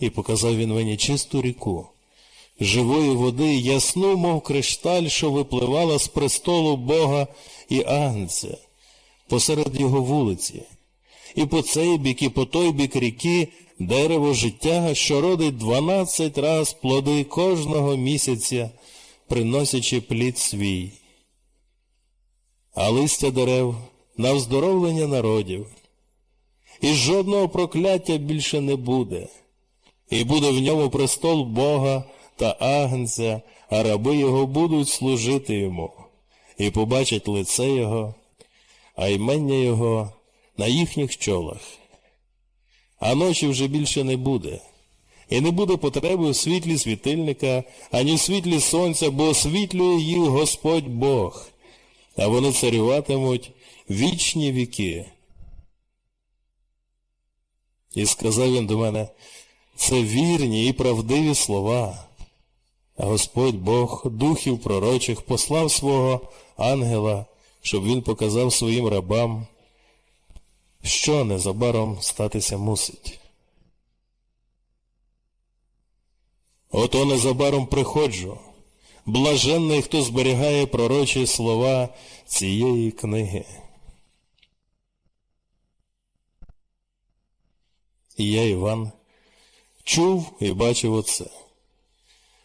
І показав він мені чисту ріку, живої води, ясну, мов кришталь, що випливала з престолу Бога і Агнця, посеред його вулиці. І по цей бік, і по той бік ріки дерево життя, що родить дванадцять раз плоди кожного місяця, приносячи плід свій. А листя дерев на вздоровлення народів. І жодного прокляття більше не буде. І буде в ньому престол Бога та Агнця, а раби його будуть служити йому, і побачать лице Його, а ймення Його на їхніх чолах. А ночі вже більше не буде, і не буде потреби в світлі світильника, ані в світлі сонця, бо освітлює їх Господь Бог, а вони царюватимуть вічні віки. І сказав він до мене, це вірні і правдиві слова. Господь Бог духів пророчих послав свого ангела, щоб він показав своїм рабам, що незабаром статися мусить. Ото незабаром приходжу, блаженний, хто зберігає пророчі слова цієї книги. І я, Іван, чув і бачив оце.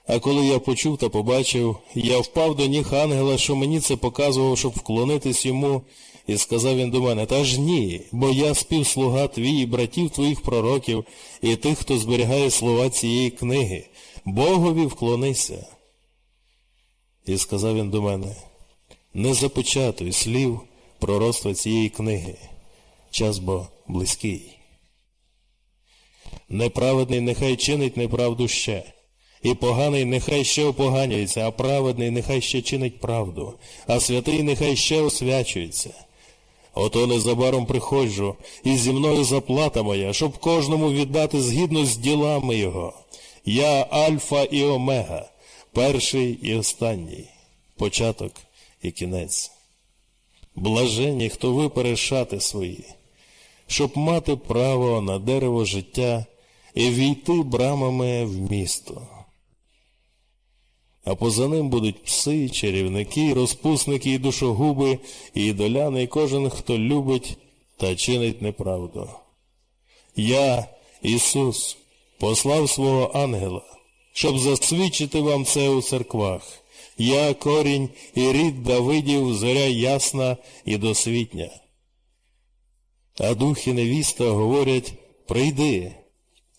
А коли я почув та побачив, я впав до ніг ангела, що мені це показував, щоб вклонитись йому, і сказав він до мене, та ж ні, бо я співслуга твій і братів твоїх пророків, і тих, хто зберігає слова цієї книги. Богові вклонися. І сказав він до мене, не запечатуй слів пророцтва цієї книги, час бо близький. Неправедний нехай чинить неправду ще, і поганий нехай ще опоганюється, а праведний нехай ще чинить правду, а святий нехай ще освячується. Ото незабаром приходжу, і зі мною заплата моя, щоб кожному віддати згідно з ділами його. Я Альфа і Омега, перший і останній, початок і кінець. Блаженні, хто випере шати свої, щоб мати право на дерево життя і війти брамами в місто. А поза ним будуть пси, чарівники, розпусники і душогуби, і ідоляни, і кожен, хто любить та чинить неправду. Я, Ісус, послав свого ангела, щоб засвідчити вам це у церквах. Я корінь і рід Давидів, зоря ясна і досвітня. А дух і невіста говорять прийди.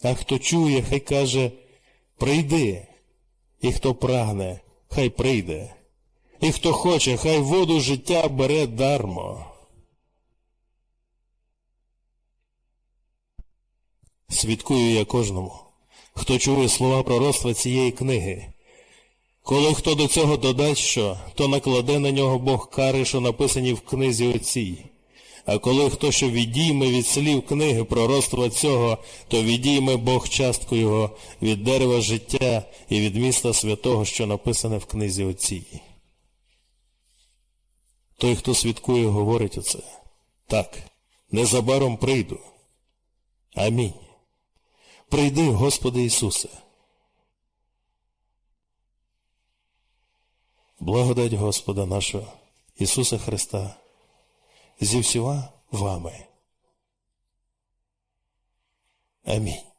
А хто чує, хай каже прийди. І хто прагне, хай прийде. І хто хоче, хай воду життя бере дармо. Свідкую я кожному, хто чує слова пророцтва цієї книги. Коли хто до цього додасть що, то накладе на нього Бог кари, що написані в книзі оцій. А коли хто що відійме від слів книги пророцтва цього, то відійме Бог частку його від дерева життя і від міста святого, що написане в книзі оцій. Той, хто свідкує, говорить оце. Так, незабаром прийду. Амінь. Прийди, Господи Ісусе. Благодать Господа нашого Ісуса Христа зі всіма вами. Амінь.